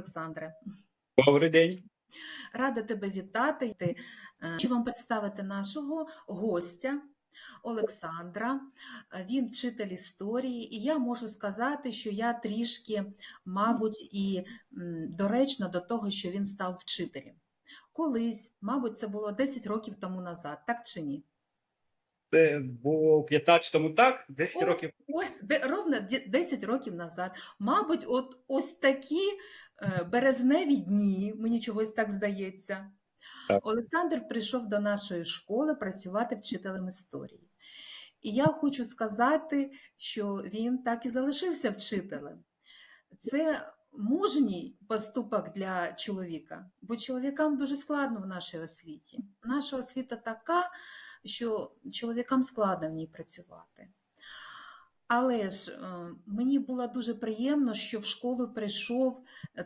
Олександре. Добрий день. Рада тебе вітати. Ти, е, Хочу вам представити нашого гостя Олександра. Він вчитель історії, і я можу сказати, що я трішки, мабуть, і доречно до того, що він став вчителем. Колись, мабуть, це було 10 років тому назад, так чи ні? Це було в 15-му так, 10 Ось, років. ось, де, ровно 10 років назад. Мабуть, от ось такі березневі дні, мені чогось так здається. Так. Олександр прийшов до нашої школи працювати вчителем історії. І я хочу сказати, що він так і залишився вчителем. Це мужній поступок для чоловіка, бо чоловікам дуже складно в нашій освіті. Наша освіта така, що чоловікам складно в ній працювати. Але ж е, мені було дуже приємно, що в школу прийшов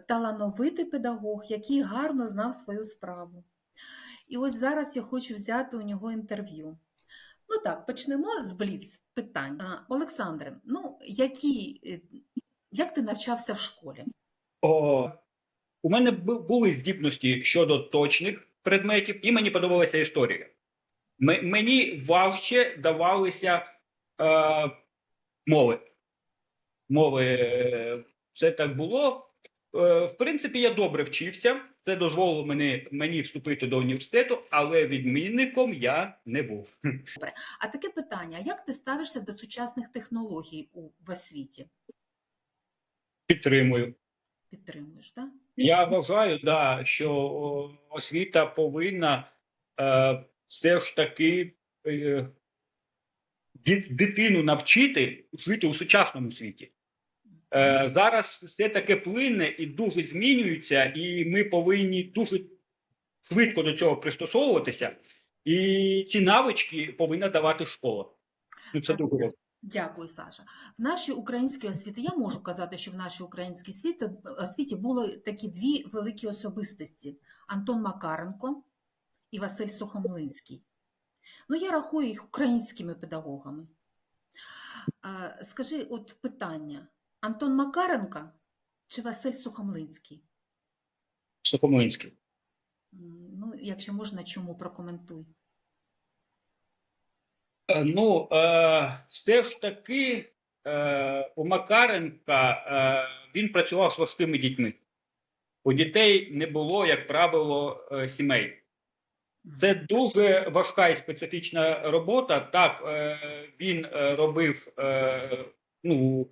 талановитий педагог, який гарно знав свою справу. І ось зараз я хочу взяти у нього інтерв'ю. Ну так, почнемо з бліц питань. Е, Олександре, ну які, е, як ти навчався в школі? О, у мене були здібності щодо точних предметів, і мені подобалася історія. Мені важче давалися е, мови. Мови е, це так було. Е, в принципі, я добре вчився. Це дозволило мені, мені вступити до університету, але відмінником я не був. А таке питання: як ти ставишся до сучасних технологій у в освіті? Підтримую. Підтримуєш, так? Я вважаю, да, що освіта повинна е, все ж таки е, дитину навчити жити у сучасному світі. Е, зараз все таке плинне і дуже змінюється, і ми повинні дуже швидко до цього пристосовуватися. І ці навички повинна давати школа. Ну, це дуже важливо. Дякую, Саша. В нашій українській освіті я можу казати, що в нашій українській світі, освіті були такі дві великі особистості: Антон Макаренко і Василь Сухомлинський. Ну, я рахую їх українськими педагогами. Скажи, от питання: Антон Макаренко чи Василь Сухомлинський? Сухомлинський. Ну, якщо можна, чому прокоментуй. Е, Ну, е, все ж таки, е, у Макаренка він працював з важкими дітьми. У дітей не було, як правило, сімей. Це дуже важка і специфічна робота. Так, е, він е, робив, е, ну,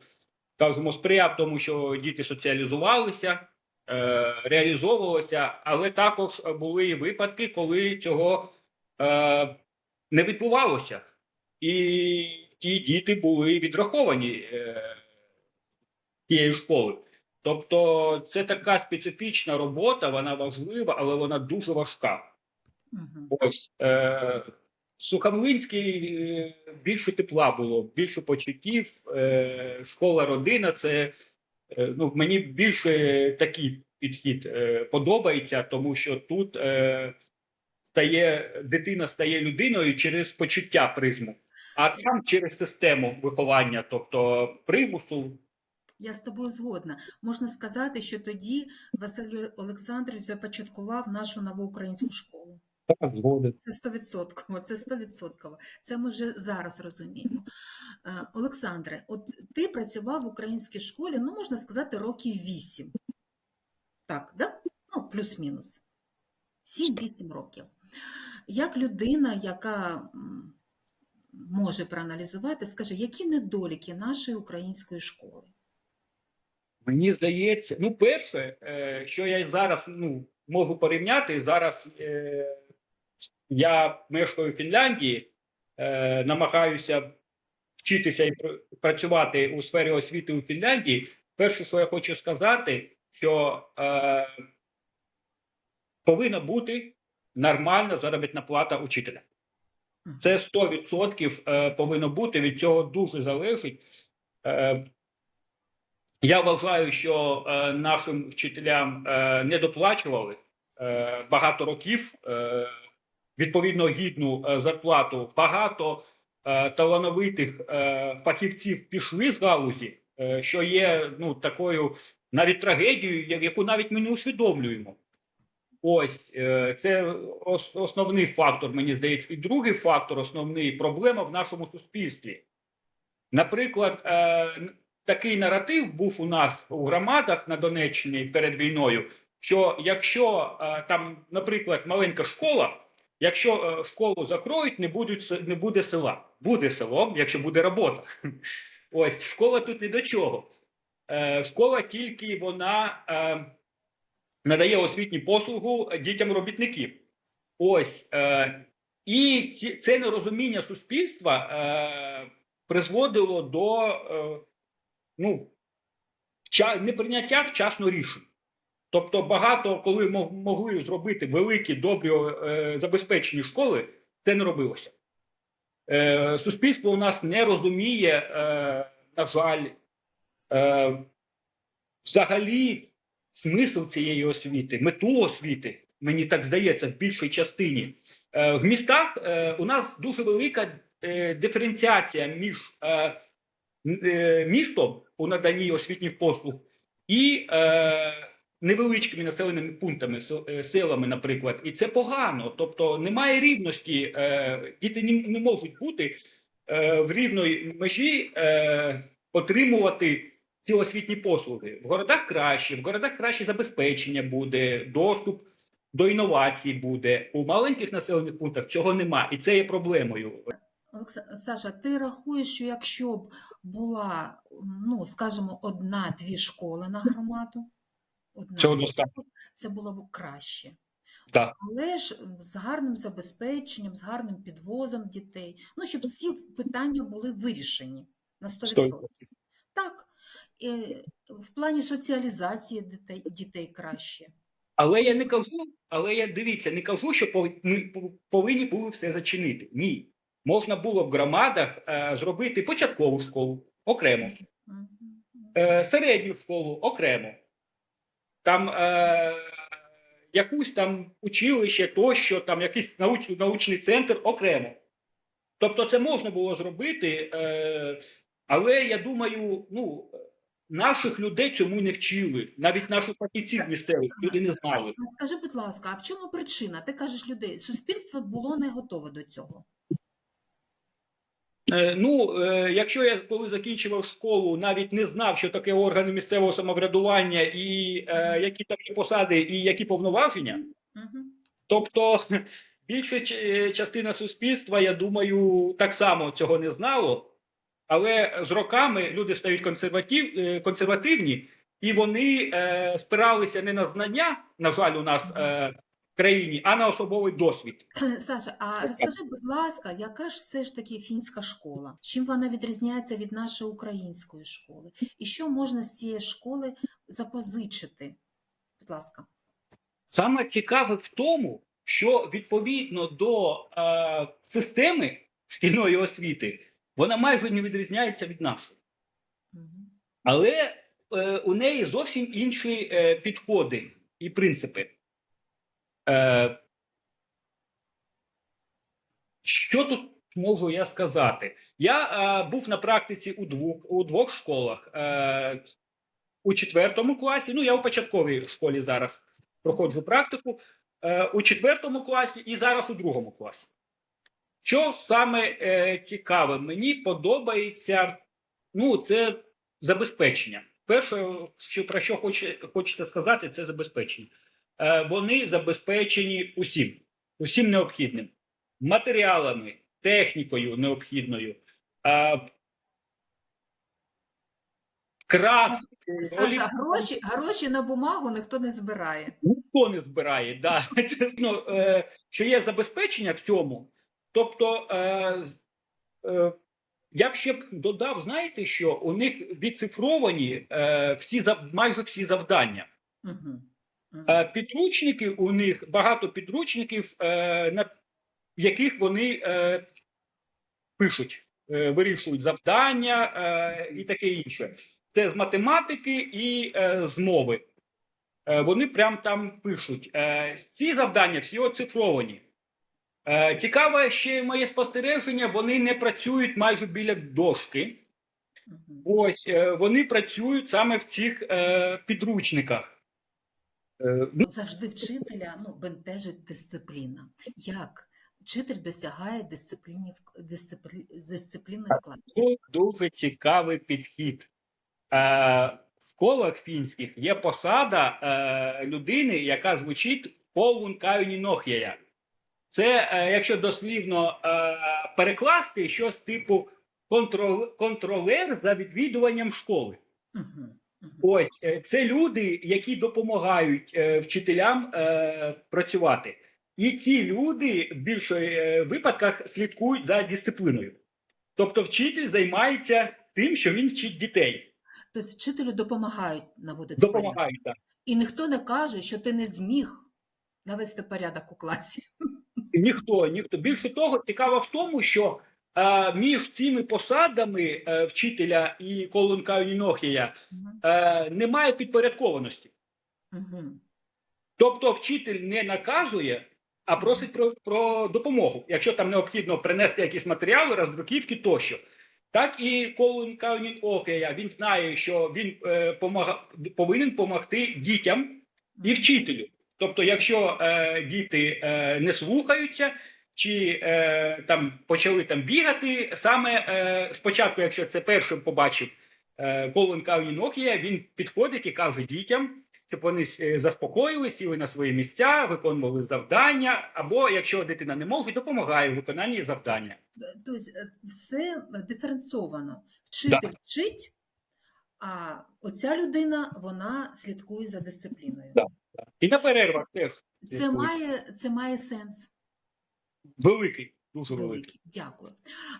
скажімо, сприяв тому, що діти соціалізувалися, реалізовувалися, але також були і випадки, коли цього не відбувалося. І ті діти були відраховані тієї школи. Тобто це така специфічна робота, вона важлива, але вона дуже важка. Мгм. Ось е, Сухомлинський е, більше тепла було, більше почуттів. Е, школа родина це е, ну, мені більше такий підхід е, подобається, тому що тут е, стає дитина стає людиною через почуття призму, а там через систему виховання, тобто примусу. Я з тобою згодна. Можна сказати, що тоді Василь Олександрович започаткував нашу нову українську школу. Так, згоден. Це стовідсотково, це стовідсотково. Це ми вже зараз розуміємо. Е, Олександре, от ти працював в українській школі, ну, можна сказати, років вісім. Так, да? Ну, плюс-мінус. Сім-вісім років. Як людина, яка може проаналізувати, скажи, які недоліки нашої української школи? Мені здається, ну, перше, е, що я зараз ну, можу порівняти, зараз е, я мешкаю в Фінляндії, е, намагаюся вчитися і пр- працювати у сфері освіти у Фінляндії. Перше, що я хочу сказати, що е, повинна бути нормальна заробітна плата учителя. Це 100% е, повинно бути, від цього дуже залежить. Е, я вважаю, що е, нашим вчителям не доплачували багато років відповідно гідну е, зарплату. Багато е, талановитих е, фахівців пішли з галузі що є ну, такою навіть трагедією, яку навіть ми не усвідомлюємо. Ось це основний фактор, мені здається. І другий фактор, основний проблема в нашому суспільстві. Наприклад, такий наратив був у нас у громадах на Донеччині перед війною, що якщо там, наприклад, маленька школа, якщо е, школу закроють, не, будуть, не буде села. Буде селом, якщо буде робота. Ось школа тут не до чого. Е, Школа тільки вона е, надає освітню послугу дітям робітників. Ось. Е, і це нерозуміння суспільства е, призводило до е, ну, неприйняття вчасно рішень. Тобто, багато коли мог- могли зробити великі, добрі е, забезпечені школи, це не робилося. Е, суспільство у нас не розуміє, е, на жаль, е, взагалі смисл цієї освіти, мету освіти, мені так здається, в більшій частині. Е, в містах е, у нас дуже велика е, диференціація між е, е, містом у наданні освітніх послуг і е, невеличкими населеними пунктами, е, селами, наприклад. І це погано. Тобто немає рівності. Е, діти не, можуть бути е, в рівної межі отримувати ці освітні послуги. В городах краще, в городах краще забезпечення буде, доступ до інновацій буде. У маленьких населених пунктах цього нема, і це є проблемою. Саша, ти рахуєш, що якщо б була, ну, скажімо, одна-дві школи на громаду, Цього достатньо. це було б краще. Так. Але ж з гарним забезпеченням, з гарним підвозом дітей, ну, щоб всі питання були вирішені на 100%. Сто Так, в плані соціалізації дітей, дітей краще. Але я не кажу, але я дивіться, не кажу, що ми повинні були все зачинити. Ні. Можна було в громадах е, зробити початкову школу окремо, е, середню школу окремо, там е, якусь там училище, тощо, там якийсь науч, научний центр окремо. Тобто, це можна було зробити, е, але я думаю, ну. Наших людей цьому не вчили, навіть наших фахівців місцевих люди не знали. Скажи, будь ласка, а в чому причина? Ти кажеш людей, суспільство було не готове до цього. Е, Ну, е, якщо я коли закінчував школу, навіть не знав, що таке органи місцевого самоврядування, і е, які там є посади, і які повноваження, тобто більша частина суспільства, я думаю, так само цього не знало. Але з роками люди стають консерватив, консервативні, і вони е, спиралися не на знання, на жаль, у нас е, країні, а на особовий досвід. Саша, а розкажи, будь ласка, яка ж все ж таки фінська школа? Чим вона відрізняється від нашої української школи? І що можна з цієї школи запозичити? Будь ласка. Саме цікаве в тому, що відповідно до е, системи шкільної освіти вона майже не відрізняється від нашої, але е, у неї зовсім інші е, підходи і принципи. Е, що тут можу я сказати? Я е, був на практиці у двох, у двох школах. Е, у четвертому класі, ну я у початковій школі зараз проходжу практику, е, у четвертому класі і зараз у другому класі. Що саме е, цікаве, мені подобається, ну, це забезпечення. Перше, що, про що хоче, хочеться сказати, це забезпечення. Е, вони забезпечені усім, усім необхідним. Матеріалами, технікою необхідною, краскою, Саша, гроші, гроші на бумагу ніхто не збирає. Ніхто не збирає, да. Ну, е, що є забезпечення в цьому. Тобто, е, е, я б ще б додав, знаєте, що у них відцифровані е, всі майже всі завдання. Угу. Е, підручники у них багато підручників, е, на яких вони е, пишуть, вирішують завдання і таке інше. Це з математики і з мови. Вони прям там пишуть. Ці завдання всі оцифровані. Цікаве ще моє спостереження: вони не працюють майже біля дошки. Ось вони працюють саме в цих підручниках. Е, ну, Завжди вчителя ну, бентежить дисципліна. Як вчитель досягає дисципліни, в- дисциплі, дисципліни в класі? Це дуже цікавий підхід. Е, в школах фінських є посада е, людини, яка звучить Полун Каюнінохєя. Це, е, якщо дослівно е, перекласти, щось типу контрол, контролер за відвідуванням школи. Угу. Ось е, це люди, які допомагають е, вчителям е, працювати. І ці люди в більшої випадках слідкують за дисципліною. Тобто, вчитель займається тим, що він вчить дітей. Тобто вчителю допомагають наводити порядок. Допомагають так. І ніхто не каже, що ти не зміг навести порядок у класі. Ніхто, ніхто. Більше того, цікаво в тому, що між цими посадами е, вчителя і Колунка Нінохія Мгм. е, немає підпорядкованості. Тобто вчитель не наказує, а просить про, про допомогу, якщо там необхідно принести якісь матеріали, роздруківки тощо. Так і Колун Каунін Охея, він знає, що він е, помага, повинен допомогти дітям і вчителю. Тобто, якщо е, діти е, не слухаються чи е, там почали там бігати, саме е, спочатку, якщо це першим побачив е, Колин Каунін Охія, він підходить і каже дітям, щоб вони е, заспокоїлися, сіли на свої місця, виконували завдання, або якщо дитина не може, допомагає в виконанні завдання. Тобто е, все диференцовано. Вчитель вчить, а оця людина вона слідкує за дисципліною. Да. І на перервах теж Це має, це має сенс великий, дуже великий. великий. Дякую.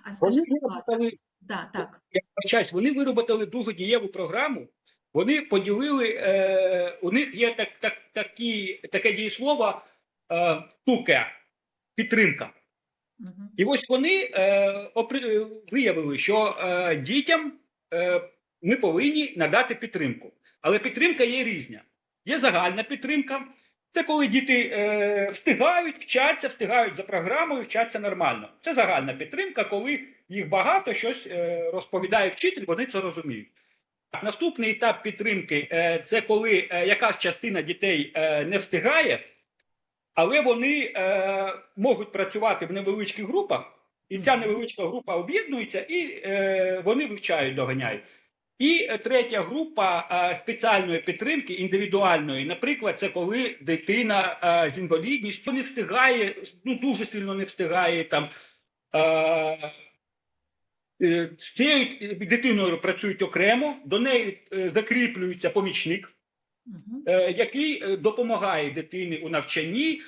А скажіть, будь ласка, да, так. я вибачаюсь, вони виробили дуже дієву програму. Вони поділили, е, у них є так, так, такі, таке дієслово е, туке, підтримка. Мгм. І ось вони е, опри, е, виявили, що е, дітям е, ми повинні надати підтримку. Але підтримка є різна. Є загальна підтримка. Це коли діти е, встигають, вчаться, встигають за програмою, вчаться нормально. Це загальна підтримка, коли їх багато щось е, розповідає вчитель, вони це розуміють. Наступний етап підтримки е, це коли е, якась частина дітей е, не встигає, але вони е, можуть працювати в невеличких групах, і ця невеличка група об'єднується, і е, вони вивчають, доганяють. І е, третя група е, спеціальної підтримки, індивідуальної, наприклад, це коли дитина е, з інвалідністю не встигає, ну дуже сильно не встигає там. З цією дитиною працюють окремо, до неї закріплюється помічник, який допомагає дитині у навчанні,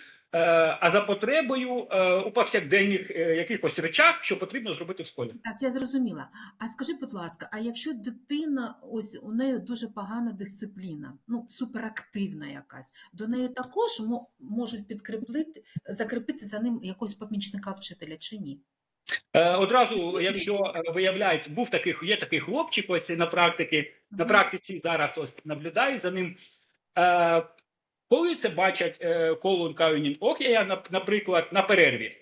а за потребою е, у повсякденних е, якихось речах, що потрібно зробити в школі. Так, я зрозуміла. А скажи, будь ласка, а якщо дитина, ось у неї дуже погана дисципліна, ну суперактивна якась, до неї також можуть підкріпити, закріпити за ним якогось помічника вчителя чи ні? Е, Одразу, якщо е, виявляється, був такий, є такий хлопчик, ось на практиці, на практиці зараз ось наблюдають за ним. Коли це бачать е, Колун Каюнін Охія, наприклад, на перерві,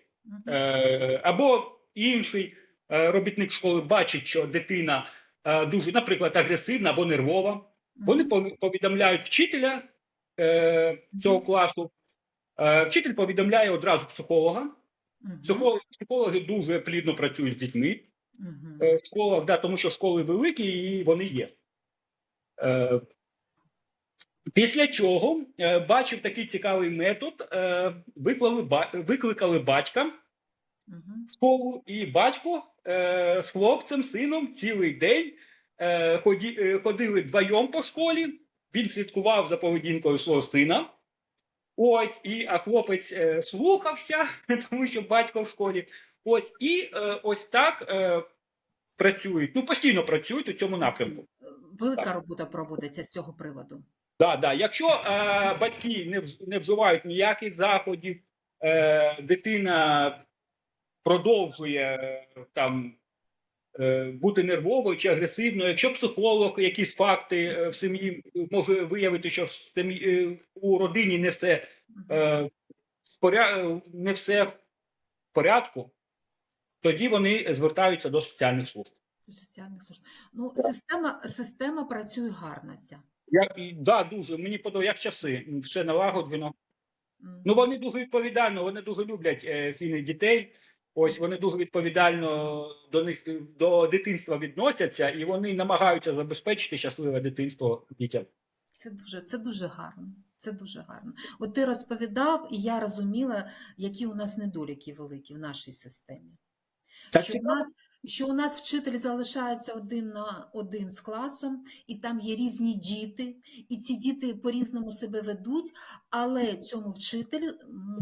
е, або інший е, робітник школи бачить, що дитина е, дуже, наприклад, агресивна або нервова, вони повідомляють вчителя е, цього класу. Е, вчитель повідомляє одразу психолога. Психологи, психологи дуже плідно працюють з дітьми е, в школах, да, тому що школи великі і вони є. Е, Після чого е, бачив такий цікавий метод. Е, виклали, ба- викликали батька в школу, і батько е, з хлопцем, сином цілий день е, ході, е, ходили вдвоєм по школі. Він слідкував за поведінкою свого сина. Ось, і а хлопець е, слухався, тому що батько в школі. Ось, і е, ось так е, працюють. Ну, постійно працюють у цьому напрямку. Велика робота проводиться з цього приводу. Да, да. Якщо е, батьки не, не вживають ніяких заходів, е, дитина продовжує е, там е, бути нервовою чи агресивною, якщо психолог якісь факти е, в сім'ї може виявити, що в сім'ї, е, у родині не все е, в поря... не все в порядку, тоді вони звертаються до соціальних служб. До соціальних служб. Ну, система, система працює гарно ця. Я, і, да, дуже. Мені подобається, як часи. Все налагоджено. Ну, вони дуже відповідально, вони дуже люблять е, фіни дітей. Ось вони дуже відповідально до них е, до дитинства відносяться, і вони намагаються забезпечити щасливе дитинство дітям. Це дуже, це дуже гарно. Це дуже гарно. От ти розповідав, і я розуміла, які у нас недоліки великі в нашій системі. Так що у нас, що у нас вчитель залишається один на один з класом, і там є різні діти, і ці діти по-різному себе ведуть, але цьому вчителю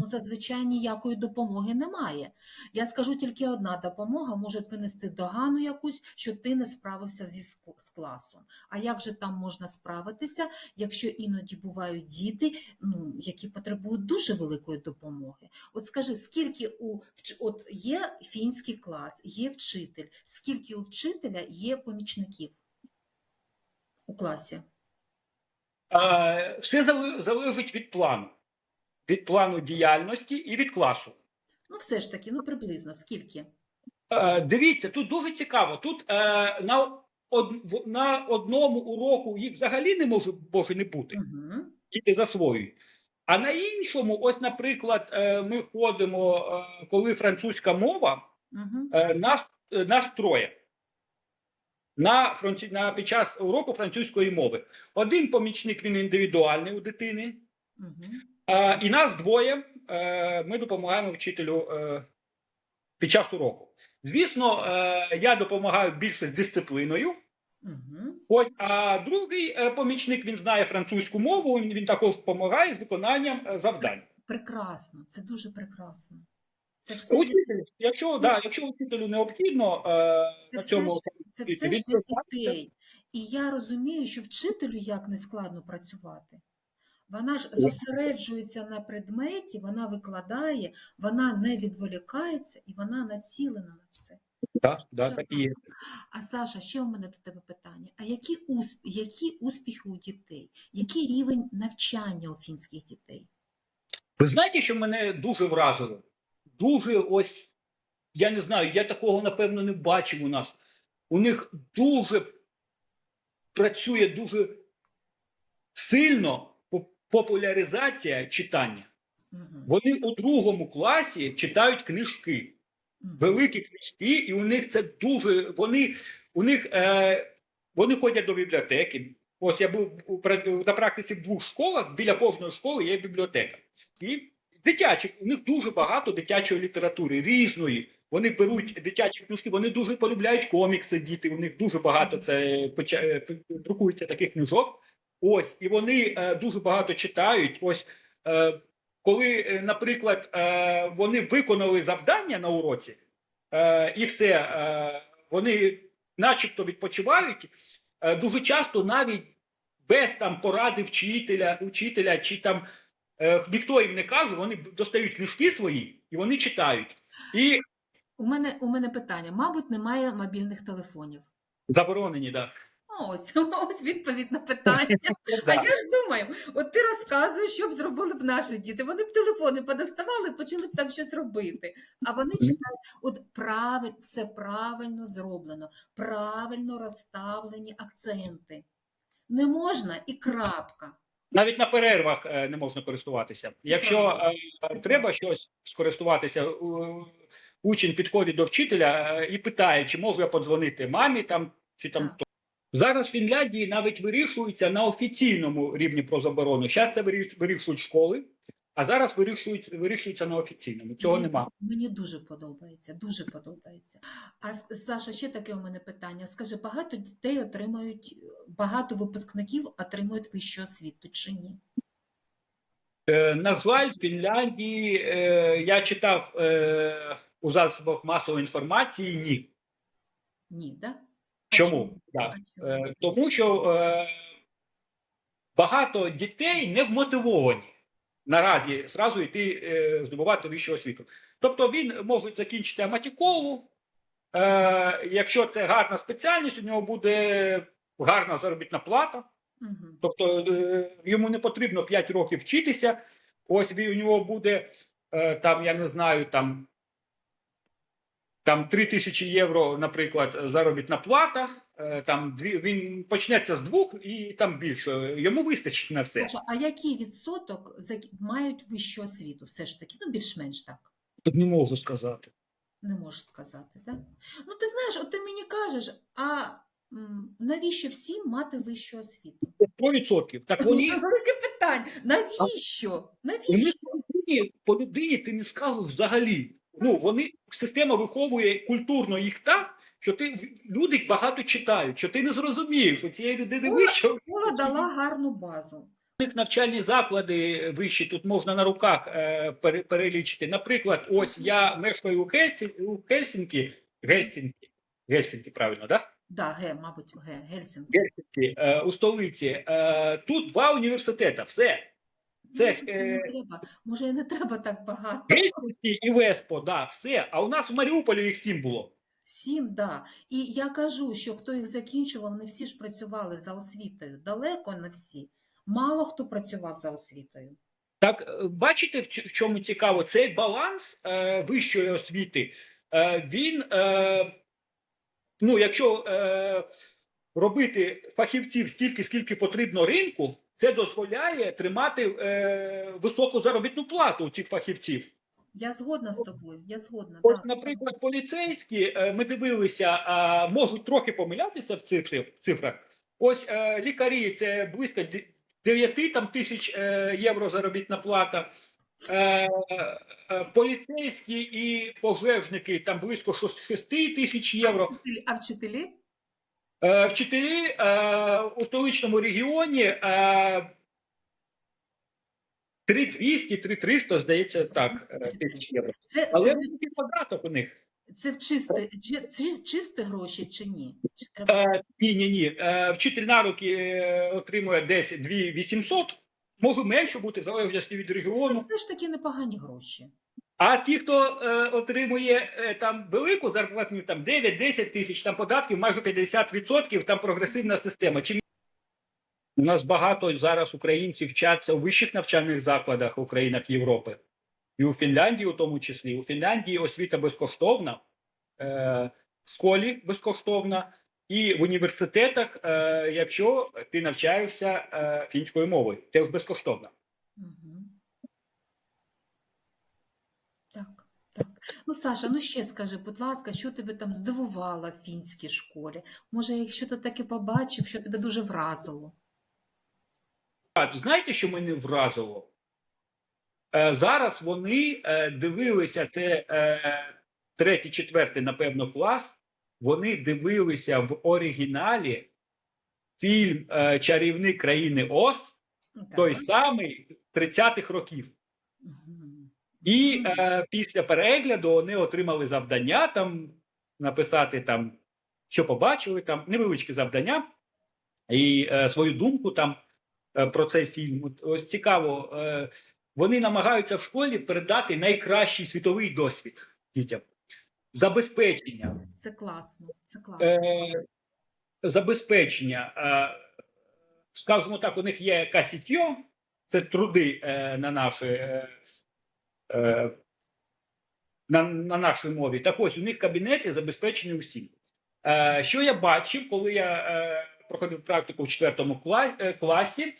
зазвичай ніякої допомоги немає. Я скажу тільки одна допомога може винести догану якусь, що ти не справився зі з класом. А як же там можна справитися, якщо іноді бувають діти, ну, які потребують дуже великої допомоги? От скажи, скільки у от є фінський клас, є вчитель, скільки у вчителя є помічників у класі? Все залежить від плану, від плану діяльності і від класу. Ну, все ж таки, ну приблизно скільки? Дивіться, тут дуже цікаво. Тут е, на, од, на одному уроку їх взагалі не може, може не бути, Угу. тільки засвоюють. А на іншому, ось, наприклад, е, ми ходимо, е, коли французька мова, Угу. нас, нас троє. На, франці, на під час уроку французької мови. Один помічник він індивідуальний у дитини, Угу. а, і нас двоє. Е, ми допомагаємо вчителю е, під час уроку. Звісно, е, я допомагаю більше з дисципліною. Угу. Ось, а другий е, помічник він знає французьку мову. Він, він також допомагає з виконанням е, завдань. Прекрасно, це дуже прекрасно. Це все, Учитель, якщо, да, якщо учителю необхідно е, Це на все цьому ж- це все ж для дітей. І я розумію, що вчителю як не складно працювати. Вона ж зосереджується на предметі, вона викладає, вона не відволікається і вона націлена на це. Да, да, так і є. А Саша, ще у мене до тебе питання: а які, усп... які успіхи у дітей? Який рівень навчання у фінських дітей? Ви знаєте, що мене дуже вразило? Дуже ось, я не знаю, я такого напевно не бачив у нас. У них дуже працює дуже сильно популяризація читання. Вони у другому класі читають книжки, великі книжки, і у них це дуже. Вони, у них, е, вони ходять до бібліотеки. Ось я був на практиці в двох школах, біля кожної школи є бібліотека. І дитячі, у них дуже багато дитячої літератури, різної. Вони беруть дитячі книжки, вони дуже полюбляють комікси, діти. У них дуже багато це е, друкується таких книжок. Ось, і вони е, дуже багато читають. Ось, е, коли, е, наприклад, е, вони виконали завдання на уроці, е, і все, е, вони начебто відпочивають, е, дуже часто навіть без там поради вчителя, учителя чи там ніхто їм не каже, вони достають книжки свої і вони читають. І У мене, у мене питання: мабуть, немає мобільних телефонів. заборонені, да. Ось, ось відповідь на питання. А я ж думаю, от ти розказуєш, що б зробили б наші діти. Вони б телефони подоставали, почали б там щось робити. А вони читають, от правиль, все правильно зроблено, правильно розставлені акценти. Не можна і крапка. Навіть на перервах е, не можна користуватися. Якщо е, треба щось скористуватися, учень підходить до вчителя е, і питає, чи можу я подзвонити мамі там чи там. То. Зараз в Фінляндії навіть вирішується на офіційному рівні про заборону. Зараз це виріш- вирішують школи, а зараз вирішують, вирішується на офіційному. Цього мені, нема. Мені дуже подобається, дуже подобається. А Саша, ще таке у мене питання. Скажи, багато дітей отримають, багато випускників отримують вищу освіту чи ні? Е, на жаль, в Фінляндії е, я читав е, у засобах масової інформації ні. Ні, да? А Чому? Да. Чому? Е, тому що е, багато дітей не вмотивовані наразі зразу йти е, здобувати вищу освіту. Тобто він може закінчити аматіколу, е, якщо це гарна спеціальність, у нього буде гарна заробітна плата. Мгм. Тобто е, йому не потрібно 5 років вчитися. Ось він, у нього буде е, там, я не знаю, там там 3 тисячі євро, наприклад, заробітна плата. Е, Там дві він почнеться з двох і там більше. Йому вистачить на все. А який відсоток мають вищу освіту все ж таки? Ну, більш-менш так. Тут не можу сказати. Не можеш сказати, так? Ну, ти знаєш, от ти мені кажеш, а навіщо всім мати вищу освіту? 100%. Так вони Велике питання. Навіщо? Навіщо? по людині, по людині ти не скажеш взагалі. Ну, вони, система виховує культурно їх так, що ти, люди багато читають, що ти не зрозумієш, у цієї людини вище. Школа дала гарну базу. Них навчальні заклади вищі, тут можна на руках е, перелічити. Наприклад, ось я мешкаю у, Хельсі, у Хельсінкі, Гельсінкі, Гельсінкі, правильно, да? Да, Г, мабуть, Г, Гельсінки. Гельсінкі, е, у столиці. Е, тут два університети, все. Це, е, не треба. Може, не треба так багато. Гельсінкі і Веспо, да, все. А у нас в Маріуполі їх сім було. Сім, да. І я кажу, що хто їх закінчував, не всі ж працювали за освітою. Далеко не всі. Мало хто працював за освітою. Так, е, бачите, в чому цікаво? Цей баланс е, вищої освіти, е, він, е, ну, якщо е, робити фахівців стільки, скільки потрібно ринку, це дозволяє тримати е, високу заробітну плату у цих фахівців. Я згодна з тобою, я згодна. Ось, так. наприклад, поліцейські, е, ми дивилися, можуть трохи помилятися в цифрах. Ось е, лікарі це близько 9 там, тисяч е, євро заробітна плата. Поліцейські і пожежники там близько 6 тисяч євро. А вчителі? Вчителі у столичному регіоні 3200, 3300, здається, так, е, тисяч євро. Це, Але це, великий податок у них. це в чисте, чи- чи- чисті гроші чи ні? Чи треба... Е, ні, ні, ні. Е, вчитель на руки е, отримує десь 2800, може менше бути, в залежності від регіону. Це все ж таки непогані гроші. А ті, хто е, отримує е, там велику зарплатню, там 9-10 тисяч, там податків майже 50%, там прогресивна система. Чим у нас багато зараз українців вчаться у вищих навчальних закладах у країнах Європи. І у Фінляндії, у тому числі. У Фінляндії освіта безкоштовна, е, в школі безкоштовна, і в університетах, е, якщо ти навчаєшся е, фінською мовою, теж безкоштовно. Так, так. Ну, Саша, ну ще скажи, будь ласка, що тебе там здивувало в фінській школі? Може, якщо ти таке побачив, що тебе дуже вразило? Знаєте, що мене вразило? Е, зараз вони е, дивилися те е, третій, четвертий, напевно, клас. Вони дивилися в оригіналі фільм Чарівник країни Оз, так. той самий 30-х років. І е, після перегляду вони отримали завдання там написати там, що побачили, там невеличке завдання і е, свою думку там про цей фільм. Ось цікаво, е, вони намагаються в школі передати найкращий світовий досвід дітям. Забезпечення. Це класно, це класно. Е, забезпечення. Е, скажімо так, у них є касітьо, це труди е, на наші. Е, е, на, на нашій мові. Так ось у них кабінети забезпечені усім. Е, що я бачив, коли я е, проходив практику в четвертому е, класі,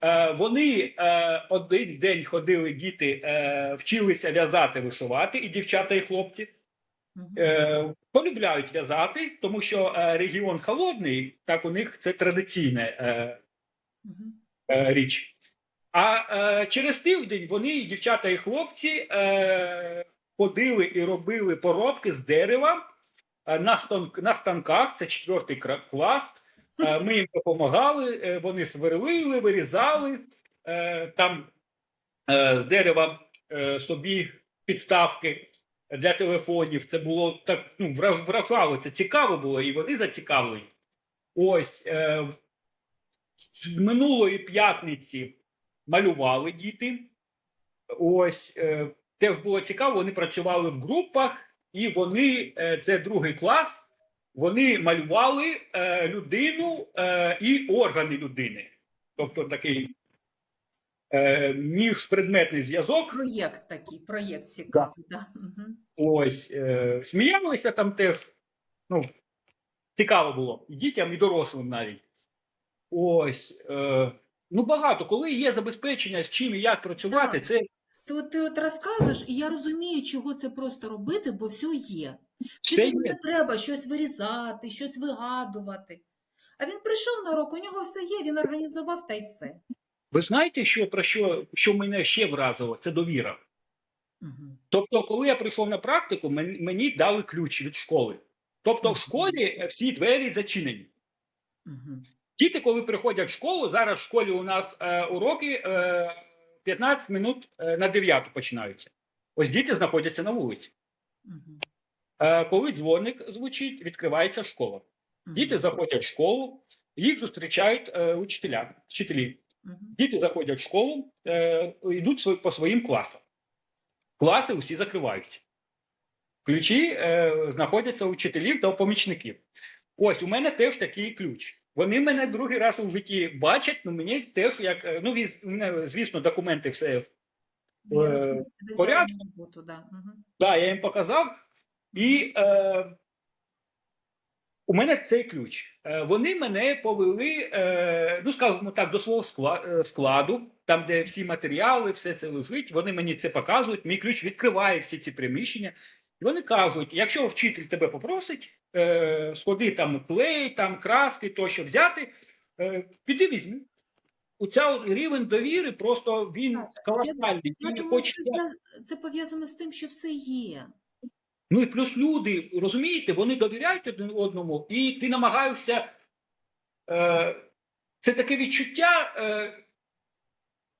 е, вони е, один день ходили діти, вчилися в'язати, вишивати, і дівчата, і хлопці. Полюбляють в'язати, тому що регіон холодний, так у них це традиційна річ. А через тиждень вони, і дівчата і хлопці, ходили і робили поробки з дерева на, станках, це четвертий клас. Е, ми їм допомагали, е, вони сверлили, вирізали е, там з дерева собі підставки для телефонів. Це було так, ну, вражало, це цікаво було, і вони зацікавлені. Ось минулої п'ятниці малювали діти. Ось теж було цікаво, вони працювали в групах, і вони, це другий клас, вони малювали е, людину е, і органи людини. Тобто такий е, міжпредметний зв'язок. Проєкт такий, проєкт цікавий. Да. Мгм. Ось е, сміялися там теж. Ну, цікаво було і дітям, і дорослим навіть. Ось. Е, ну, багато. Коли є забезпечення, з чим і як працювати, Так. це Ти, ти от розказуєш, і я розумію, чого це просто робити, бо все є. Чи є. не треба щось вирізати, щось вигадувати. А він прийшов на урок, у нього все є, він організував та й все. ви знаєте, що про що, що мене ще вразило? Це довіра. Угу. Тобто, коли я прийшов на практику, мені, мені дали ключ від школи. Тобто, в школі е, всі двері зачинені. Угу. Діти, коли приходять в школу, зараз в школі у нас е, уроки е, 15 минут е, на 9 починаються. Ось діти знаходяться на вулиці. Угу. Е, коли дзвоник звучить, відкривається школа. Діти заходять в школу, їх зустрічають е, учителя, вчителі. Діти заходять в школу, е, йдуть по своїм класам. Класи усі закриваються. Ключі знаходяться у вчителів та у помічників. Ось у мене теж такий ключ. Вони мене другий раз у житті бачать, ну мені теж як. Ну, звісно, документи все. Тебе взяли порядку. да. Угу. Да, я їм показав. І е, у мене цей ключ. Е, вони мене повели, е, ну скажімо так, до свого е, складу, там, де всі матеріали, все це лежить. Вони мені це показують. Мій ключ відкриває всі ці приміщення. І вони кажуть: якщо вчитель тебе попросить, е, сходи там клей, там краски, тощо взяти, е, піди візьми. У ця рівень довіри просто він колосальний. Це пов'язано з тим, що все є. Ну і плюс люди, розумієте, вони довіряють один одному, і ти намагаєшся. Е, це таке відчуття, е,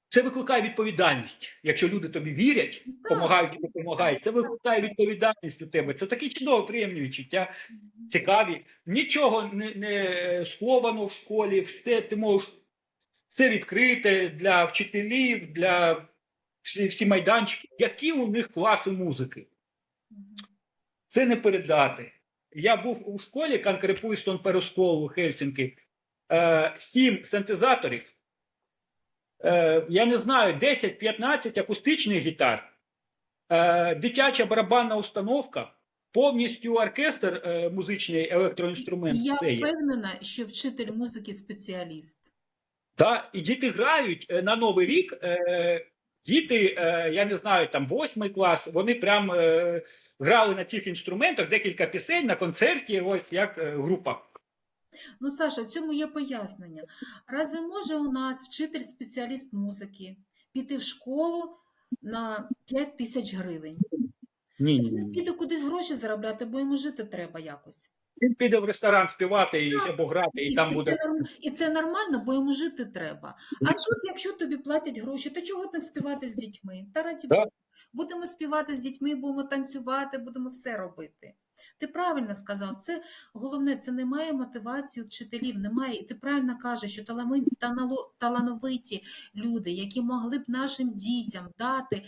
це викликає відповідальність. Якщо люди тобі вірять, допомагають і допомагають, це викликає відповідальність у тебе. Це такі чудові, приємні відчуття, цікаві. Нічого не, не сховано в школі, все ти можеш все відкрите для вчителів, для всі, всі майданчики. Які у них класи музики? Це не передати. Я був у школі Канкрепуйстон Пересколу Хельсінки. Е, сім синтезаторів. Е, я не знаю, 10-15 акустичних гітар, е, дитяча барабанна установка, повністю оркестр е, музичний електроінструмент. Я це є. впевнена, що вчитель музики спеціаліст. Та, і діти грають на Новий рік. Діти, е, я не знаю, там восьмий клас, вони прям е, грали на цих інструментах декілька пісень на концерті, ось як е, група. Ну, Саша, цьому є пояснення. Разве може у нас вчитель-спеціаліст музики піти в школу на 5 тисяч гривень? Ні, ні, Він піде кудись гроші заробляти, бо йому жити треба якось. Він піде в ресторан співати і, або грати, і І там це, буде. норм- і це нормально, бо йому жити треба. А тут, якщо тобі платять гроші, то чого не співати з дітьми? Та раді Да. Будемо співати з дітьми, будемо танцювати, будемо все робити. Ти правильно сказав, це головне, це немає мотивації вчителів, немає. І ти правильно кажеш, що талановиті люди, які могли б нашим дітям дати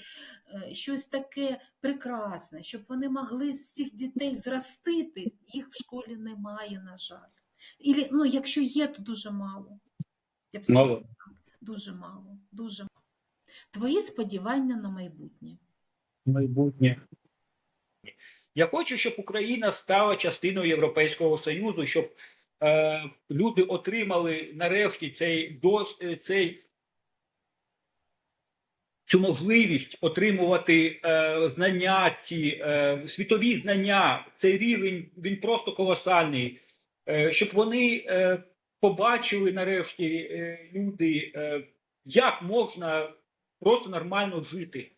е, щось таке прекрасне, щоб вони могли з цих дітей зростити, їх в школі немає, на жаль. Ілі, ну, якщо є, то дуже мало. Я б сказала Мало. Дуже мало. Дуже мало. Твої сподівання на майбутнє. майбутнє. Я хочу, щоб Україна стала частиною Європейського Союзу, щоб е, люди отримали нарешті цей, дос, е, цей цю можливість отримувати е, знання, ці е, світові знання. Цей рівень він просто колосальний. Е, щоб вони е, побачили нарешті е, люди, е, як можна просто нормально жити.